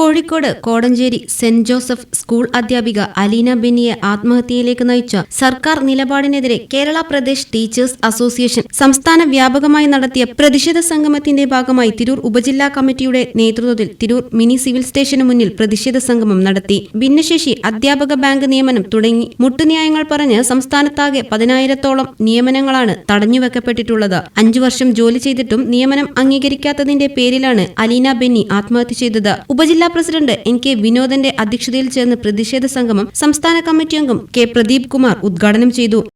Kozhikode Kodanchery Saint Joseph school അധ്യാപിക അലീന ബെന്നിയെ ആത്മഹത്യയിലേക്ക് നയിച്ച സർക്കാർ നിലപാടിനെതിരെ കേരള പ്രദേശ് ടീച്ചേഴ്സ് അസോസിയേഷൻ സംസ്ഥാന വ്യാപകമായി നടത്തിയ പ്രതിഷേധ സംഗമത്തിന്റെ ഭാഗമായി തിരൂർ ഉപജില്ലാ കമ്മിറ്റിയുടെ നേതൃത്വത്തിൽ തിരൂർ മിനി സിവിൽ സ്റ്റേഷന് മുന്നിൽ പ്രതിഷേധ സംഗമം നടത്തി. ഭിന്നശേഷി അധ്യാപക ബാങ്ക് നിയമനം തുടങ്ങി. മുട്ടുന്യായങ്ങൾ പറഞ്ഞ് സംസ്ഥാനത്താകെ പതിനായിരത്തോളം നിയമനങ്ങളാണ് തടഞ്ഞുവെക്കപ്പെട്ടിട്ടുള്ളത്. അഞ്ചു വർഷം ജോലി ചെയ്തിട്ടും നിയമനം അംഗീകരിക്കാത്തതിന്റെ പേരിലാണ് അലീന ബെന്നി ആത്മഹത്യ ചെയ്തത്. ഉപജില്ലാ പ്രസിഡന്റ് എൻ കെ വിനോദന്റെ അധ്യക്ഷതയിൽ ചേർന്ന പ്രതിഷേധ സംഗമം സംസ്ഥാന കമ്മിറ്റി അംഗം കെ പ്രദീപ് കുമാർ ഉദ്ഘാടനം ചെയ്തു.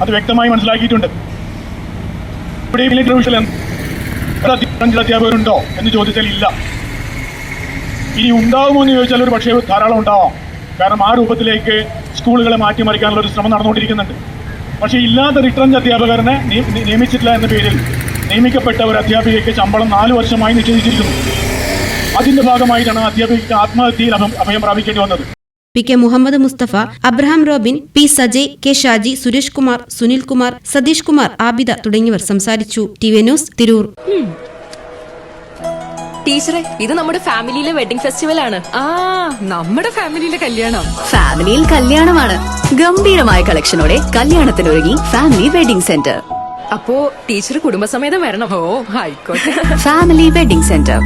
അത് വ്യക്തമായി മനസ്സിലാക്കിയിട്ടുണ്ട്. എന്ന് ചോദിച്ചാൽ ഇല്ല. ഇനി ഉണ്ടാവുമോ എന്ന് ചോദിച്ചാൽ ഒരു പക്ഷേ ധാരാളം ഉണ്ടാവാം. കാരണം ആ രൂപത്തിലേക്ക് സ്കൂളുകളെ മാറ്റിമറിക്കാനുള്ള ഒരു ശ്രമം നടന്നുകൊണ്ടിരിക്കുന്നുണ്ട്. പക്ഷേ ഇല്ലാത്ത റിട്ടേൺ അധ്യാപകരനെ നിയമിച്ചിട്ടില്ല എന്ന പേരിൽ നിയമിക്കപ്പെട്ട ഒരു അധ്യാപികയ്ക്ക് ശമ്പളം നാല് വർഷമായി നിഷേധിച്ചിരിക്കുന്നു. അതിന്റെ ഭാഗമായിട്ടാണ് അധ്യാപിക ആത്മഹത്യയിൽ അഭം- അഭയം പ്രാപിക്കേണ്ടി വന്നത്. P K Muhammad Musthafa Abraham Robin P Sajay K Shaji Suresh Kumar Sunil Kumar Satheesh Kumar Abida തുടങ്ങിയവർ സംസാരിച്ചു. T V news Tirur. ടീച്ചറെ ഇത് നമ്മുടെ ഫാമിലിയിലെ വെഡിംഗ് ഫെസ്റ്റിവൽ ആണ്. ആ നമ്മുടെ ഫാമിലിയിലെ കല്യാണം. ഫാമിലിയിൽ കല്യാണമാണ്. ഗംഭീരമായ കളക്ഷനോടെ കല്യാണത്തിനൊരുങ്ങി ഫാമിലി വെഡിംഗ് സെന്റർ. അപ്പോ ടീച്ചർ കുടുംബസമേതം വരണം. ഓ ആയിക്കോട്ടെ ഫാമിലി വെഡിംഗ് സെന്റർ.